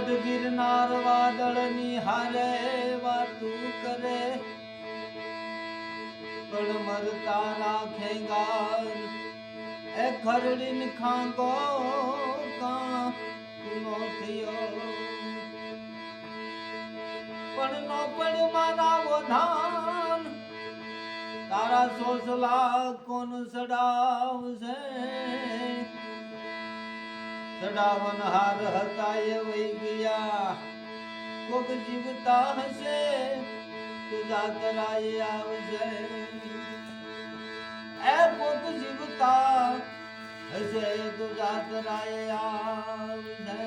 ગિરનાર વાદળ નિહારે વાતું કરે. પણ મરતા રાખે ગાર એ ખરડીન ખાંગો કા થયો? પણ નો પણ મારા વધાન. તારા સોસલા કોણ સડાવશે? ચડાવન હાર હતા એ વહી ગયા. કોક જીવતા હશે જાતરાએ આવશે એ કોક જીવતા હશે તો જાતરાએ આવશે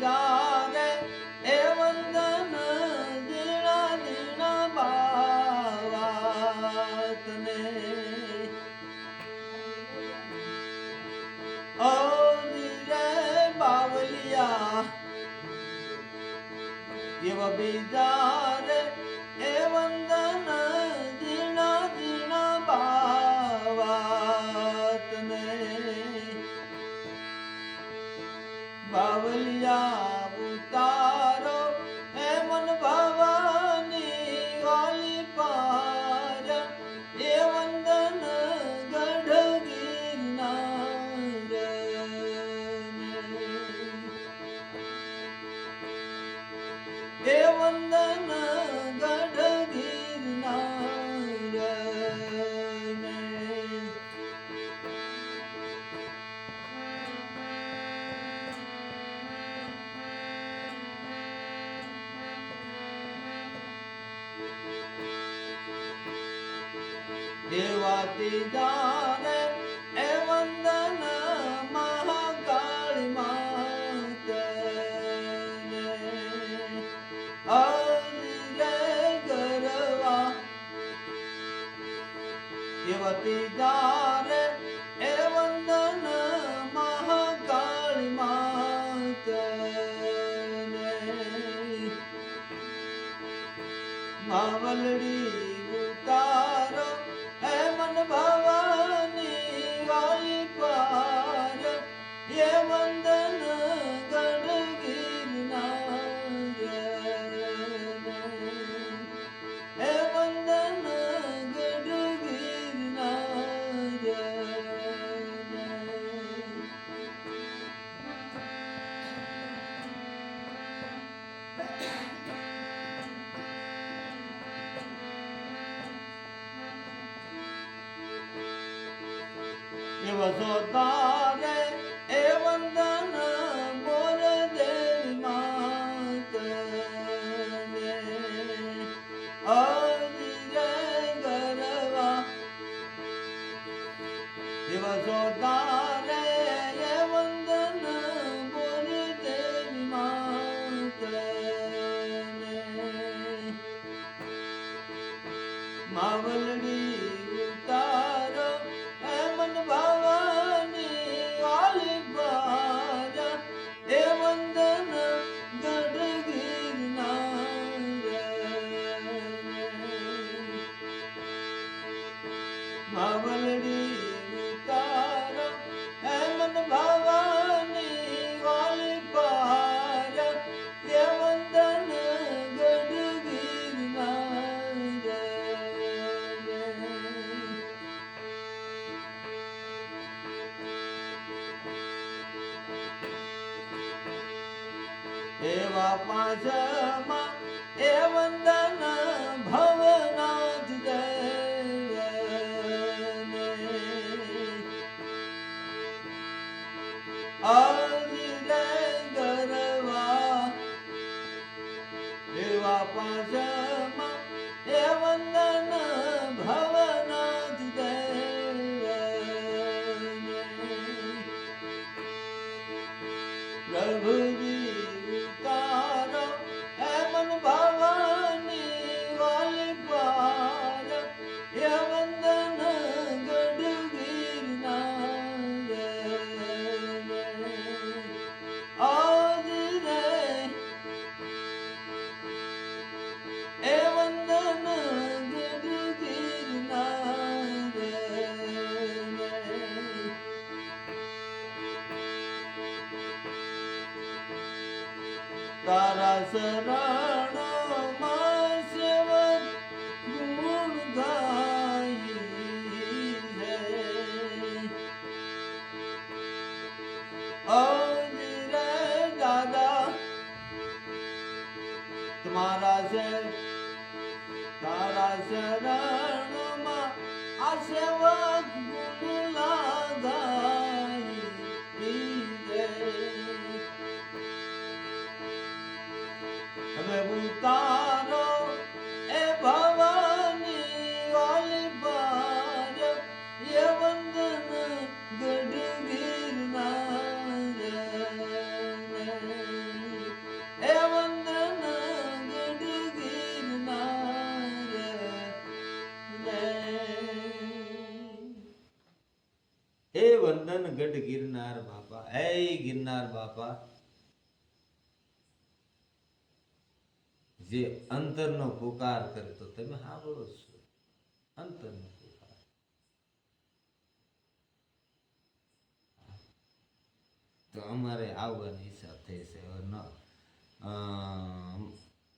જાગે એ વંદન જીણા જીણા બાવાતને. ઓ રે બાવલિયા એવા બીજા એવા પાછમાં એ વંદન તારા હવે ઉતારો એ ભવાની વાલી બાર એ વંદન ગઢ ગિરનાર એ વંદન ગઢ ગિરનાર એ વંદન ગઢ ગિરનાર બાપા હે ગિરનાર બાપા જે અંતરનો પુકાર કરે તો તમે સાંભળો છો. અંતરનો તો અમારે આવવાની ઈચ્છા થઈ છે. ન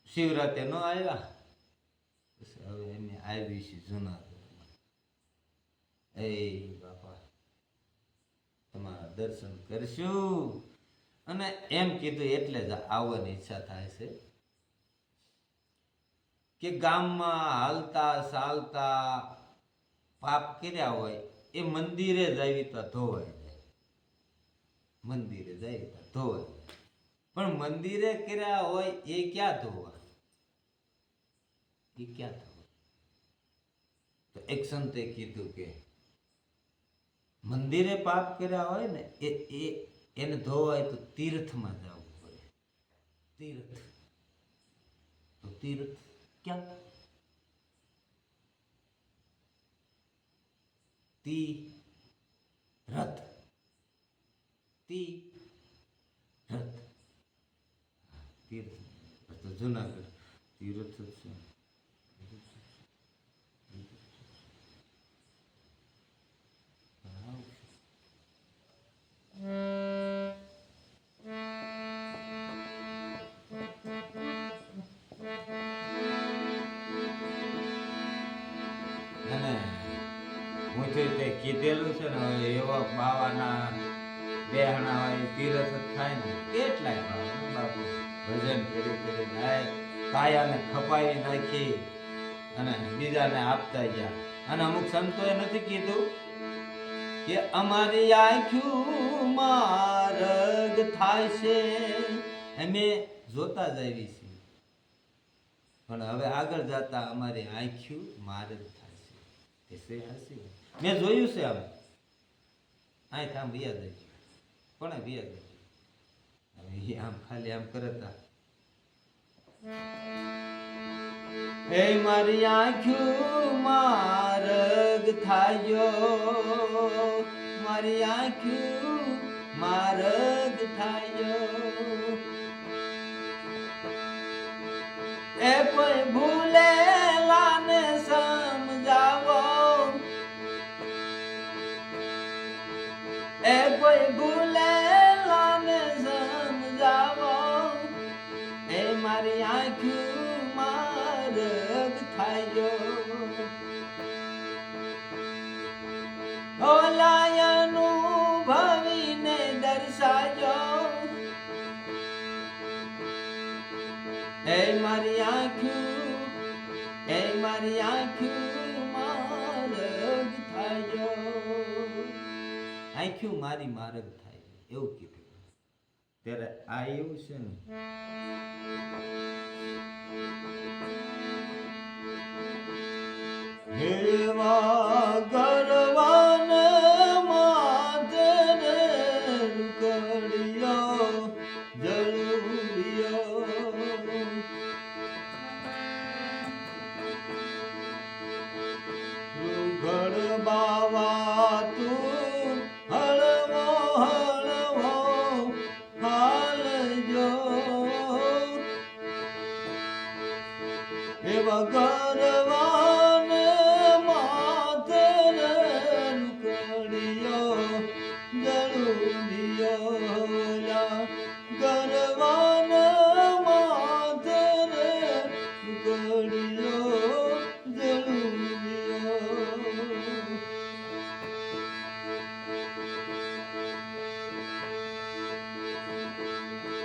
શિવરાત્રે ન આવ્યા હવે અમે આવી છીએ જુનાગઢમાં. એ બાપા, તમારા દર્શન કરશું. અને એમ કીધું એટલે જ આવવાની ઈચ્છા થાય છે. કે ગામમાં હાલતા, ચાલતા પાપ કર્યા હોય, એ મંદિરે જાવીતા ધોવાઈ જાય. મંદિરે જાય તો ધોવાઈ જાય. પણ મંદિરે કર્યા હોય, એ ક્યાં ધોવા એ ક્યાં ધોવા તો એક સંતે કીધું કે મંદિરે પાપ કર્યા હોય ને, એ એ, એને ધોવાય તો તીર્થમાં જવું પડે. તીર્થ. તો તીર્થ. ક્યાં તી રથ તી રથ તીર્થ તો જુનાગઢ તીર્થ છે બધું તે કીધેલું છે ને, હવે એવા બાવાના બેહણા હોય તીરથ થાય ને કેટલાય બાવા બાપુ. ભજન કરી કરી આય કાયાને ખપાવી નાખી અને બીજાને આપતા ગયા. અને અમુક સંતોએ નથી કીધું કે અમારી આંખ્યું માર્ગ થાય છે. અમે જોતા જ આવી છીએ. પણ હવે આગળ જતા અમારી આંખ્યું માર્ગ એ મેં જોયું છે આમ. અહીં આમ વ્યા જાય. કોને વ્યા જાય? આમ ખાલી આમ કરતા. હે મારી આંખ્યું માર્ગ થાયો. મારી આંખ્યું માર્ગ થાયો. એ કોઈ ભૂલે એ કોઈ ભૂલે આંખ્યું મારી માર્ગ થાય એવું કીધું. ત્યારે આ એવું છે ને. હેવા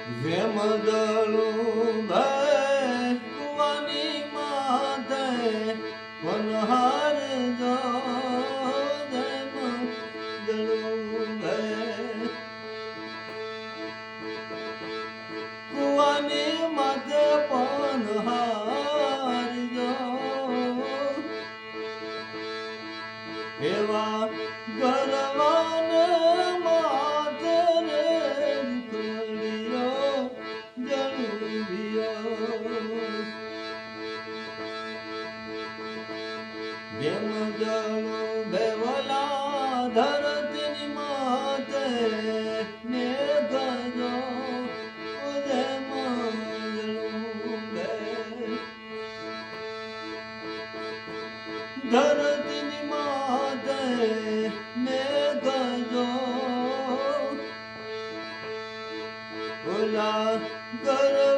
જેમ દળું ભય Guru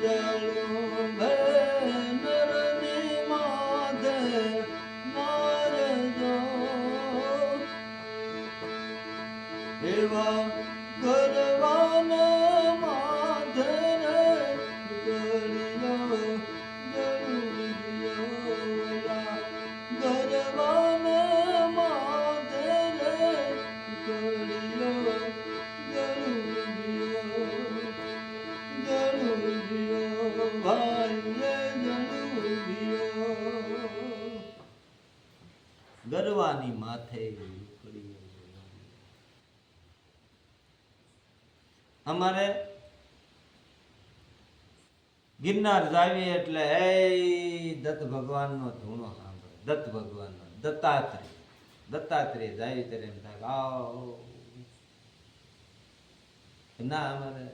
Father. ગરવાની માથે અમારે ગિરનાર જાવી એટલે એ દત્ત ભગવાનનો ધૂણો સાંભળે, દત્ત ભગવાનનો, દત્તાત્રેય દત્તાત્રેય જાવી ત્યારે એમ થાય ના, અમારે?